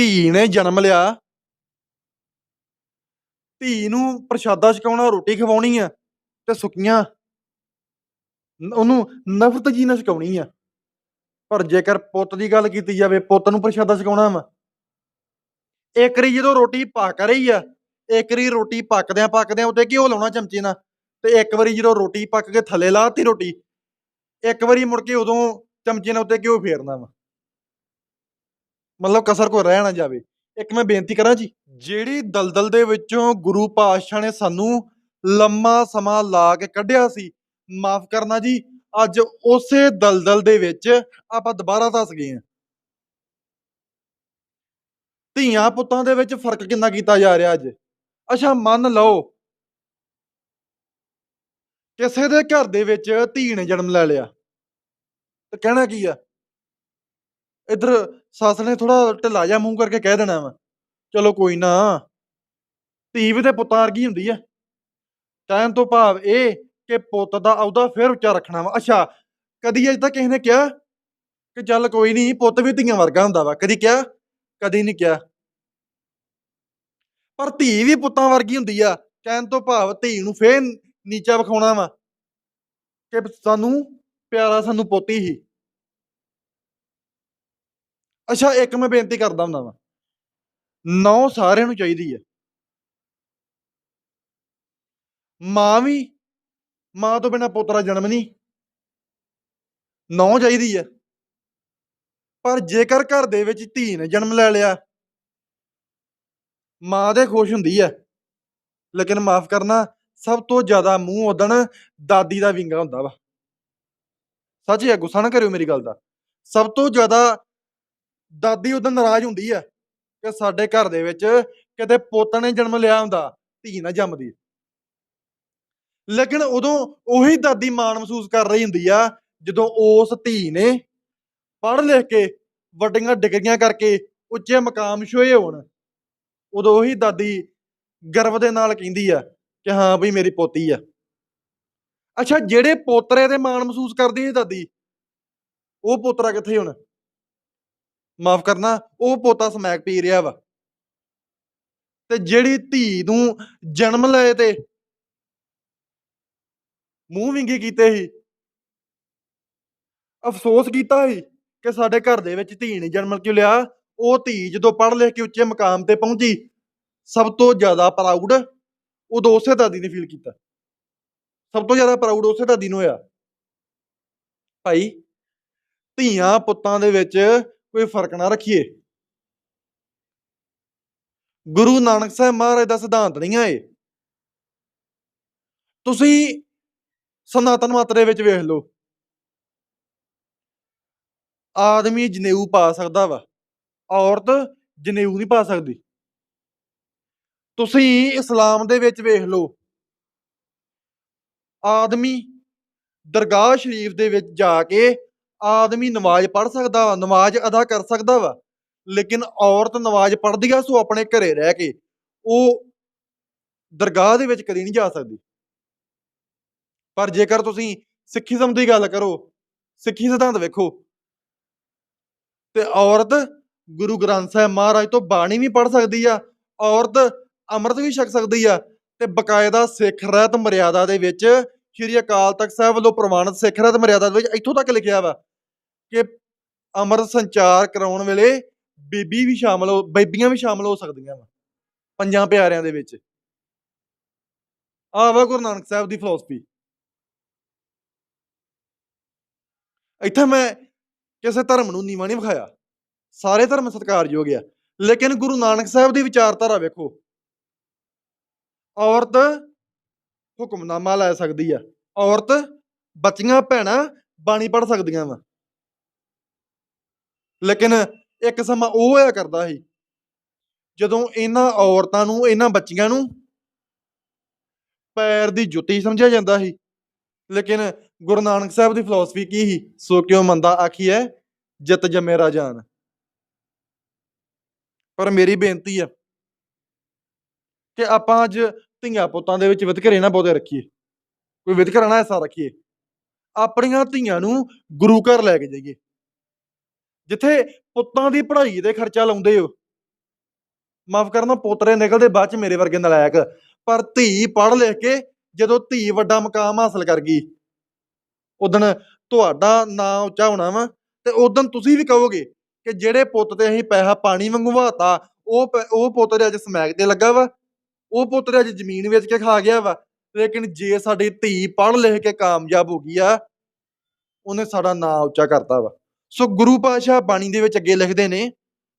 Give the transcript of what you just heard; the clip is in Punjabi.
ਧੀ ਨੇ ਜਨਮ ਲਿਆ। ਧੀ ਨੂੰ ਪ੍ਰਸ਼ਾਦਾ ਛਕਾਉਣਾ, ਰੋਟੀ ਖਵਾਉਣੀ ਆ ਤੇ ਸੁੱਕੀਆਂ ਉਹਨੂੰ ਨਫ਼ਰਤ ਜੀ ਨਾਲ ਛਕਾਉਣੀ ਆ। ਪਰ ਜੇਕਰ ਪੁੱਤ ਦੀ ਗੱਲ ਕੀਤੀ ਜਾਵੇ, ਪੁੱਤ ਨੂੰ ਪ੍ਰਸ਼ਾਦਾ ਛਕਾਉਣਾ ਵਾ। ਇੱਕ ਰੀ ਜਦੋਂ ਰੋਟੀ ਪੱਕ ਰਹੀ ਆ, ਇੱਕ ਰੀ ਰੋਟੀ ਪੱਕਦਿਆਂ ਪੱਕਦਿਆਂ ਉੱਤੇ ਘਿਓ ਲਾਉਣਾ ਚਮਚੇ ਨਾਲ ਤੇ ਇੱਕ ਵਾਰੀ ਜਦੋਂ ਰੋਟੀ ਪੱਕ ਕੇ ਥੱਲੇ ਲਾਤੀ ਰੋਟੀ, ਇੱਕ ਵਾਰੀ ਮੁੜ ਕੇ ਉਦੋਂ ਚਮਚੇ ਨਾਲ ਉੱਤੇ ਘਿਓ ਫੇਰਨਾ ਵਾ। ਮਤਲਬ ਕਸਰ ਕੋ ਰਹਿ ਨਾ ਜਾਵੇ। ਇੱਕ ਮੈਂ ਬੇਨਤੀ ਕਰਾਂ ਜੀ, ਜਿਹੜੀ ਦਲਦਲ ਦੇ ਵਿੱਚੋਂ ਗੁਰੂ ਪਾਤਸ਼ਾਹ ਨੇ ਸਾਨੂੰ ਲੰਮਾ ਸਮਾਂ ਲਾ ਕੇ ਕੱਢਿਆ ਸੀ, ਮਾਫ ਕਰਨਾ ਜੀ, ਅੱਜ ਉਸੇ ਦਲਦਲ ਦੇ ਵਿੱਚ ਆਪਾਂ ਦੁਬਾਰਾ ਧਸ ਗਏ ਹਾਂ। ਧੀਆਂ ਪੁੱਤਾਂ ਦੇ ਵਿੱਚ ਫ਼ਰਕ ਕਿੰਨਾ ਕੀਤਾ ਜਾ ਰਿਹਾ ਅੱਜ? ਅੱਛਾ, ਮੰਨ ਲਓ, ਕਿਸੇ ਦੇ ਘਰ ਦੇ ਵਿੱਚ ਧੀ ਨੇ ਜਨਮ ਲੈ ਲਿਆ, ਤੇ ਕਹਿਣਾ ਕੀ ਆ? ਇੱਧਰ ਸੱਸ ਨੇ ਥੋੜਾ ਢਿੱਲਾ ਜਿਹਾ ਮੂੰਹ ਕਰਕੇ ਕਹਿ ਦੇਣਾ ਵਾ, ਚਲੋ ਕੋਈ ਨਾ। ਧੀ ਵੀ ਤੇ ਪੁੱਤਾਂ ਵਰਗੀ ਹੁੰਦੀ ਆ। ਕਹਿਣ ਤੋਂ ਭਾਵ ਇਹ ਕਿ ਪੁੱਤ ਦਾ ਅਹੁਦਾ ਫਿਰ ਉੱਚਾ ਰੱਖਣਾ ਵਾ। ਅੱਛਾ, ਕਦੀ ਅਜੇ ਤੱਕ ਕਿਸੇ ਨੇ ਕਿਹਾ ਕਿ ਚੱਲ ਕੋਈ ਨਹੀਂ ਪੁੱਤ ਵੀ ਧੀਆਂ ਵਰਗਾ ਹੁੰਦਾ ਵਾ। ਕਦੀ ਕਿਹਾ? ਕਦੀ ਨਹੀਂ ਕਿਹਾ। ਪਰ ਧੀ ਵੀ ਪੁੱਤਾਂ ਵਰਗੀ ਹੁੰਦੀ ਆ। ਕਹਿਣ ਤੋਂ ਭਾਵ ਧੀ ਨੂੰ ਫੇਰ ਨੀਚਾ ਵਿਖਾਉਣਾ ਵਾ ਕਿ ਸਾਨੂੰ ਪਿਆਰਾ, ਸਾਨੂੰ ਪੋਤੀ ਹੀ। ਅੱਛਾ, ਇੱਕ ਮੈਂ ਬੇਨਤੀ ਕਰਦਾ ਹੁੰਦਾ ਵਾ। ਨੌ ਸਾਰਿਆਂ ਨੂੰ ਚਾਹੀਦੀ ਹੈ ਮਾਂ ਵੀ, ਮਾਂ ਤੋਂ ਬਿਨਾ ਪੁੱਤਰਾ ਜਨਮ ਨਹੀਂ। ਨੌ ਚਾਹੀਦੀ ਹੈ ਪਰ ਜੇਕਰ ਘਰ ਦੇ ਵਿੱਚ ਧੀ ਨੇ ਜਨਮ ਲੈ ਲਿਆ, ਮਾਂ ਦੇ ਖੁਸ਼ ਹੁੰਦੀ ਹੈ ਲੇਕਿਨ ਮਾਫ ਕਰਨਾ, ਸਭ ਤੋਂ ਜ਼ਿਆਦਾ ਮੂੰਹ ਉਦਣ ਦਾਦੀ ਦਾ ਵਿੰਗਾ ਹੁੰਦਾ ਵਾ। ਸੱਚ ਹੈ ਗੁੱਸਾ ਨਾ ਕਰਿਓ ਮੇਰੀ ਗੱਲ ਦਾ। ਸਭ ਤੋਂ ਜ਼ਿਆਦਾ ਦਾਦੀ ਉਦੋਂ ਨਾਰਾਜ਼ ਹੁੰਦੀ ਆ ਕਿ ਸਾਡੇ ਘਰ ਦੇ ਵਿੱਚ ਕਿਤੇ ਪੁੱਤ ਨੇ ਜਨਮ ਲਿਆ ਹੁੰਦਾ, ਧੀ ਨਾ ਜੰਮਦੀ। ਲੇਕਿਨ ਉਦੋਂ ਉਹੀ ਦਾਦੀ ਮਾਣ ਮਹਿਸੂਸ ਕਰ ਰਹੀ ਹੁੰਦੀ ਆ, ਜਦੋਂ ਉਸ ਧੀ ਨੇ ਪੜ੍ਹ ਲਿਖ ਕੇ ਵੱਡੀਆਂ ਡਿਗਰੀਆਂ ਕਰਕੇ ਉੱਚੇ ਮਕਾਮ ਛੋਏ ਹੋਣ, ਉਦੋਂ ਉਹੀ ਦਾਦੀ ਗਰਵ ਦੇ ਨਾਲ ਕਹਿੰਦੀ ਆ ਕਿ ਹਾਂ ਬਈ ਮੇਰੀ ਪੋਤੀ ਆ। ਅੱਛਾ, ਜਿਹੜੇ ਪੋਤਰੇ ਦੇ ਮਾਣ ਮਹਿਸੂਸ ਕਰਦੀ ਸੀ ਦਾਦੀ, ਉਹ ਪੋਤਰਾ ਕਿੱਥੇ ਹੁਣ? ਮਾਫ ਕਰਨਾ, ਉਹ ਪੋਤਾ ਸਮੈਕ ਪੀ ਰਿਹਾ ਵਾ। ਤੇ ਜਿਹੜੀ ਧੀ ਨੂੰ ਜਨਮ ਲਏ ਤੇ ਮੂੰਹ ਵਿੰਗੇ ਕੀਤੇ ਸੀ, ਅਫਸੋਸ ਕੀਤਾ ਸੀ ਕਿ ਸਾਡੇ ਘਰ ਦੇ ਵਿੱਚ ਧੀ ਨੇ ਜਨਮ ਕਿਉਂ ਲਿਆ, ਉਹ ਧੀ ਜਦੋਂ ਪੜ੍ਹ ਲਿਖ ਕੇ ਉੱਚੇ ਮਕਾਮ ਤੇ ਪਹੁੰਚੀ, ਸਭ ਤੋਂ ਜ਼ਿਆਦਾ ਪ੍ਰਾਊਡ ਉਦੋਂ ਉਸੇ ਦਾਦੀ ਨੇ ਫੀਲ ਕੀਤਾ। ਸਭ ਤੋਂ ਜ਼ਿਆਦਾ ਪ੍ਰਾਊਡ ਉਸੇ ਦਾਦੀ ਨੂੰ ਹੋਇਆ। ਭਾਈ, ਧੀਆਂ ਪੁੱਤਾਂ ਦੇ ਵਿੱਚ ਕੋਈ ਫ਼ਰਕ ਨਾ ਰੱਖੀਏ। ਗੁਰੂ ਨਾਨਕ ਸਾਹਿਬ ਮਹਾਰਾਜ ਦਾ ਸਿਧਾਂਤ ਨਹੀਂ ਆ ਤੁਸੀਂ ਸਨਾਤਨ ਮਤ ਦੇ ਵਿੱਚ ਵੇਖ ਲਓ। ਆਦਮੀ ਜਨੇਊ ਪਾ ਸਕਦਾ ਵਾ, ਔਰਤ ਜਨੇਊ ਨਹੀਂ ਪਾ ਸਕਦੀ। ਤੁਸੀਂ ਇਸਲਾਮ ਦੇ ਵਿੱਚ ਵੇਖ ਲਓ। ਆਦਮੀ ਦਰਗਾਹ ਸ਼ਰੀਫ ਦੇ ਵਿੱਚ ਜਾ ਕੇ ਆਦਮੀ ਨਮਾਜ਼ ਪੜ੍ਹ ਸਕਦਾ ਵਾ ਨਮਾਜ਼ ਅਦਾ ਕਰ ਸਕਦਾ ਵਾ, ਲੇਕਿਨ ਔਰਤ ਨਮਾਜ਼ ਪੜ੍ਹਦੀ ਆ, ਸੋ ਆਪਣੇ ਘਰੇ ਰਹਿ ਕੇ ਉਹ ਦਰਗਾਹ ਦੇ ਵਿੱਚ ਕਦੀ ਨਹੀਂ ਜਾ ਸਕਦੀ। ਪਰ ਜੇਕਰ ਤੁਸੀਂ ਸਿੱਖੀਜ਼ਮ ਦੀ ਗੱਲ ਕਰੋ, ਸਿੱਖੀ ਸਿਧਾਂਤ ਵੇਖੋ, ਤੇ ਔਰਤ ਗੁਰੂ ਗ੍ਰੰਥ ਸਾਹਿਬ ਮਹਾਰਾਜ ਤੋਂ ਬਾਣੀ ਵੀ ਪੜ੍ਹ ਸਕਦੀ ਆ, ਔਰਤ ਅੰਮ੍ਰਿਤ ਵੀ ਛਕ ਸਕਦੀ ਆ, ਤੇ ਬਕਾਇਦਾ ਸਿੱਖ ਰਹਿਤ ਮਰਿਆਦਾ ਦੇ ਵਿੱਚ ਸ਼੍ਰੀ ਅਕਾਲ ਤਖਤ ਸਾਹਿਬ ਵੱਲੋਂ ਪ੍ਰਮਾਣਿਤ ਸਿੱਖ ਰਹਿਤ ਮਰਿਆਦਾ ਦੇ ਵਿੱਚ ਇੱਥੋਂ ਤੱਕ ਲਿਖਿਆ ਵਾ ਕਿ ਅੰਮ੍ਰਿਤ ਸੰਚਾਰ ਕਰਾਉਣ ਵੇਲੇ ਬੀਬੀ ਵੀ ਸ਼ਾਮਲ ਹੋ, ਬੀਬੀਆਂ ਵੀ ਸ਼ਾਮਲ ਹੋ ਸਕਦੀਆਂ ਵਾ, ਪੰਜਾਂ ਪਿਆਰਿਆਂ ਦੇ ਵਿੱਚ। ਆਹ ਵਾ ਗੁਰੂ ਨਾਨਕ ਸਾਹਿਬ ਦੀ ਫਿਲਾਸਫੀ ਇੱਥੇ ਮੈਂ ਕਿਸੇ ਧਰਮ ਨੂੰ ਨੀਵਾਂ ਨਹੀਂ ਵਿਖਾਇਆ। ਸਾਰੇ ਧਰਮ ਸਤਿਕਾਰਯੋਗ ਆ। ਲੇਕਿਨ ਗੁਰੂ ਨਾਨਕ ਸਾਹਿਬ ਦੀ ਵਿਚਾਰਧਾਰਾ ਵੇਖੋ। ਔਰਤ ਹੁਕਮਨਾਮਾ ਲੈ ਸਕਦੀ ਆ। ਔਰਤ ਬੱਚੀਆਂ, ਭੈਣਾਂ ਬਾਣੀ ਪੜ ਸਕਦੀਆਂ ਵਾ। ਲੇਕਿਨ ਇੱਕ ਸਮਾਂ ਉਹ ਹੋਇਆ ਕਰਦਾ ਸੀ, ਜਦੋਂ ਇਹਨਾਂ ਔਰਤਾਂ ਨੂੰ, ਇਹਨਾਂ ਬੱਚੀਆਂ ਨੂੰ ਪੈਰ ਦੀ ਜੁੱਤੀ ਸਮਝਿਆ ਜਾਂਦਾ ਸੀ। ਲੇਕਿਨ ਗੁਰੂ ਨਾਨਕ ਸਾਹਿਬ ਦੀ ਫਿਲਾਸਫੀ ਕੀ ਸੀ? ਸੋ ਕਿਉ ਮੰਦਾ ਆਖੀਐ ਜਿਤ ਜਮੇ ਰਾਜਾਨ ਪਰ ਮੇਰੀ ਬੇਨਤੀ ਆ ਕਿ ਆਪਾਂ ਅੱਜ ਧੀਆਂ ਪੁੱਤਾਂ ਦੇ ਵਿੱਚ ਵਿਤਕਰੇ ਨਾ ਬਹੁਤੇ ਰੱਖੀਏ। ਕੋਈ ਵਿਤਕਰਾ ਨਾ ਐਸਾ ਰੱਖੀਏ। ਆਪਣੀਆਂ ਧੀਆਂ ਨੂੰ ਗੁਰੂ ਘਰ ਲੈ ਕੇ ਜਾਈਏ। ਜਿੱਥੇ ਪੁੱਤਾਂ ਦੀ ਪੜ੍ਹਾਈ ਦੇ ਖਰਚਾ ਲਾਉਂਦੇ ਹੋ। ਮਾਫ ਕਰਨਾ, ਪੋਤਰੇ ਨਿਕਲਦੇ ਬਾਅਦ ਚ ਮੇਰੇ ਵਰਗੇ ਨਲਾਇਕ। ਪਰ ਧੀ ਪੜ੍ਹ ਲਿਖ ਕੇ ਜਦੋਂ ਧੀ ਵੱਡਾ ਮਕਾਮ ਹਾਸਲ ਕਰ ਗਈ ਉਦਣ ਤੁਹਾਡਾ ਨਾਂ ਉੱਚਾ ਹੋਣਾ ਵਾ ਤੇ ਉਦੋਂ ਤੁਸੀਂ ਵੀ ਕਹੋਗੇ ਕਿ ਜਿਹੜੇ ਪੁੱਤ ਤੇ ਅਸੀਂ ਪੈਸਾ ਪਾਣੀ ਵਾਂਗੂ ਵਹਾਤਾ, ਉਹ ਪ- ਉਹ ਪੁੱਤ ਦੇ ਅੱਜ ਸਮੈਕ ਤੇ ਲੱਗਾ ਵਾ, ਉਹ ਪੁੱਤ ਦੇ ਅੱਜ ਜ਼ਮੀਨ ਵੇਚ ਕੇ ਖਾ ਗਿਆ ਵਾ, ਲੇਕਿਨ ਜੇ ਸਾਡੀ ਧੀ ਪੜ੍ਹ ਲਿਖ ਕੇ ਕਾਮਯਾਬ ਹੋ ਗਈ ਆ, ਉਹਨੇ ਸਾਡਾ ਨਾਂ ਉੱਚਾ ਕਰਤਾ ਵਾ। ਸੋ ਗੁਰੂ ਪਾਤਸ਼ਾਹ ਬਾਣੀ ਦੇ ਵਿੱਚ ਅੱਗੇ ਲਿਖਦੇ ਨੇ